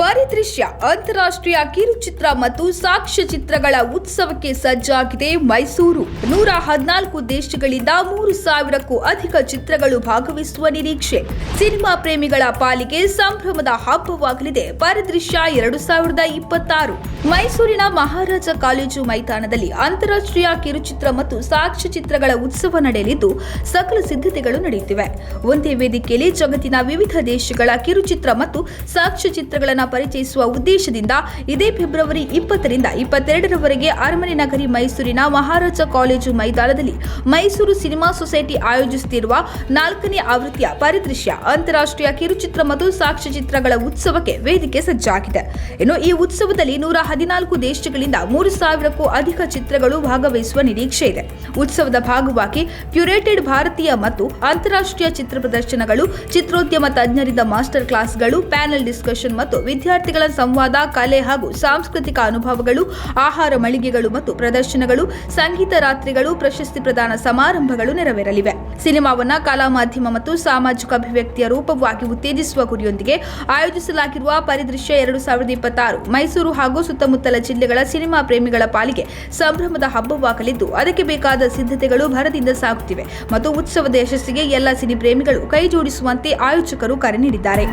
ಪರಿದೃಶ್ಯ ಅಂತಾರಾಷ್ಟ್ರೀಯ ಕಿರುಚಿತ್ರ ಮತ್ತು ಸಾಕ್ಷ್ಯ ಚಿತ್ರಗಳ ಉತ್ಸವಕ್ಕೆ ಸಜ್ಜಾಗಿದೆ ಮೈಸೂರು. ನೂರ ಹದಿನಾಲ್ಕು ದೇಶಗಳಿಂದ ಮೂರು ಸಾವಿರಕ್ಕೂ ಅಧಿಕ ಚಿತ್ರಗಳು ಭಾಗವಹಿಸುವ ನಿರೀಕ್ಷೆ. ಸಿನಿಮಾ ಪ್ರೇಮಿಗಳ ಪಾಲಿಗೆ ಸಂಭ್ರಮದ ಹಬ್ಬವಾಗಲಿದೆ. ಪರಿದೃಶ್ಯ ಎರಡು ಸಾವಿರದ ಇಪ್ಪತ್ತಾರು. ಮೈಸೂರಿನ ಮಹಾರಾಜ ಕಾಲೇಜು ಮೈದಾನದಲ್ಲಿ ಅಂತಾರಾಷ್ಟ್ರೀಯ ಕಿರುಚಿತ್ರ ಮತ್ತು ಸಾಕ್ಷ್ಯ ಚಿತ್ರಗಳ ಉತ್ಸವ ನಡೆಯಲಿದ್ದು, ಸಕಲ ಸಿದ್ಧತೆಗಳು ನಡೆಯುತ್ತಿವೆ. ಒಂದೇ ವೇದಿಕೆಯಲ್ಲಿ ಜಗತ್ತಿನ ವಿವಿಧ ದೇಶಗಳ ಕಿರುಚಿತ್ರ ಮತ್ತು ಸಾಕ್ಷ್ಯ ಚಿತ್ರಗಳನ್ನು ಪರಿಚಯಿಸುವ ಉದ್ದೇಶದಿಂದ ಇದೇ ಫೆಬ್ರವರಿ ಇಪ್ಪತ್ತರಿಂದ ಇಪ್ಪತ್ತೆರಡರವರೆಗೆ ಅರಮನೆ ನಗರಿ ಮೈಸೂರಿನ ಮಹಾರಾಜ ಕಾಲೇಜು ಮೈದಾನದಲ್ಲಿ ಮೈಸೂರು ಸಿನಿಮಾ ಸೊಸೈಟಿ ಆಯೋಜಿಸುತ್ತಿರುವ ನಾಲ್ಕನೇ ಆವೃತ್ತಿಯ ಪರಿದೃಶ್ಯ ಅಂತಾರಾಷ್ಟ್ರೀಯ ಕಿರುಚಿತ್ರ ಮತ್ತು ಸಾಕ್ಷ್ಯಚಿತ್ರಗಳ ಉತ್ಸವಕ್ಕೆ ವೇದಿಕೆ ಸಜ್ಜಾಗಿದೆ. ಇನ್ನು ಈ ಉತ್ಸವದಲ್ಲಿ ನೂರ ಹದಿನಾಲ್ಕು ದೇಶಗಳಿಂದ ಮೂರು ಸಾವಿರಕ್ಕೂ ಅಧಿಕ ಚಿತ್ರಗಳು ಭಾಗವಹಿಸುವ ನಿರೀಕ್ಷೆ ಇದೆ. ಉತ್ಸವದ ಭಾಗವಾಗಿ ಕ್ಯುರೇಟೆಡ್ ಭಾರತೀಯ ಮತ್ತು ಅಂತಾರಾಷ್ಟ್ರೀಯ ಚಿತ್ರ ಪ್ರದರ್ಶನಗಳು, ಚಿತ್ರೋದ್ಯಮ ತಜ್ಞರಿಂದ ಮಾಸ್ಟರ್ ಕ್ಲಾಸ್ಗಳು, ಪ್ಯಾನೆಲ್ ಡಿಸ್ಕಷನ್ ಮತ್ತು ವಿದ್ಯಾರ್ಥಿಗಳ ಸಂವಾದ, ಕಲೆ ಹಾಗೂ ಸಾಂಸ್ಕೃತಿಕ ಅನುಭವಗಳು, ಆಹಾರ ಮಳಿಗೆಗಳು ಮತ್ತು ಪ್ರದರ್ಶನಗಳು, ಸಂಗೀತ ರಾತ್ರಿಗಳು, ಪ್ರಶಸ್ತಿ ಪ್ರದಾನ ಸಮಾರಂಭಗಳು ನೆರವೇರಲಿವೆ. ಸಿನಿಮಾವನ್ನ ಕಲಾ ಮಾಧ್ಯಮ ಮತ್ತು ಸಾಮಾಜಿಕ ಅಭಿವ್ಯಕ್ತಿಯ ರೂಪವಾಗಿ ಉತ್ತೇಜಿಸುವ ಗುರಿಯೊಂದಿಗೆ ಆಯೋಜಿಸಲಾಗಿರುವ ಪರಿದೃಶ್ಯ ಎರಡು ಸಾವಿರದ ಇಪ್ಪತ್ತಾರು ಮೈಸೂರು ಹಾಗೂ ಸುತ್ತಮುತ್ತಲ ಜಿಲ್ಲೆಗಳ ಸಿನಿಮಾ ಪ್ರೇಮಿಗಳ ಪಾಲಿಗೆ ಸಂಭ್ರಮದ ಹಬ್ಬವಾಗಲಿದ್ದು, ಅದಕ್ಕೆ ಬೇಕಾದ ಸಿದ್ಧತೆಗಳು ಭರದಿಂದ ಸಾಗುತ್ತಿವೆ ಮತ್ತು ಉತ್ಸವದ ಯಶಸ್ಸಿಗೆ ಎಲ್ಲ ಸಿನಿ ಪ್ರೇಮಿಗಳು ಕೈಜೋಡಿಸುವಂತೆ ಆಯೋಜಕರು ಕರೆ ನೀಡಿದ್ದಾರೆ.